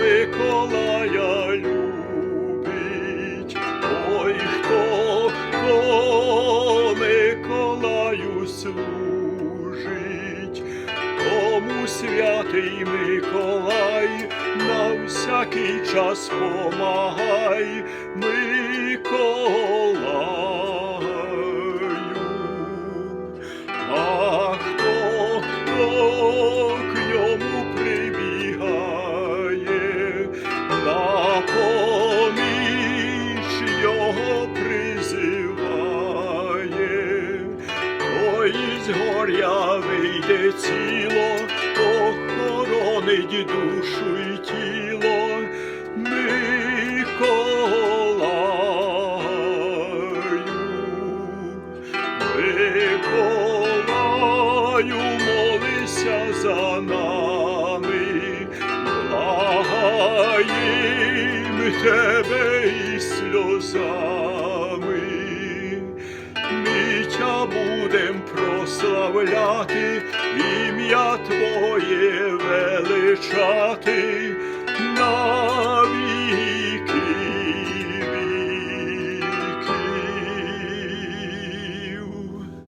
Миколая любить, ой, хто, хто Миколаю служить, тому святий Миколай на всякий час помагай Миколаю. З горя вийде ціло, охоронить душу й тіло. Миколаю, молися за нами, благаєм тебе і сльозами. Ми тя будем прославляти, ім'я Твоє величати,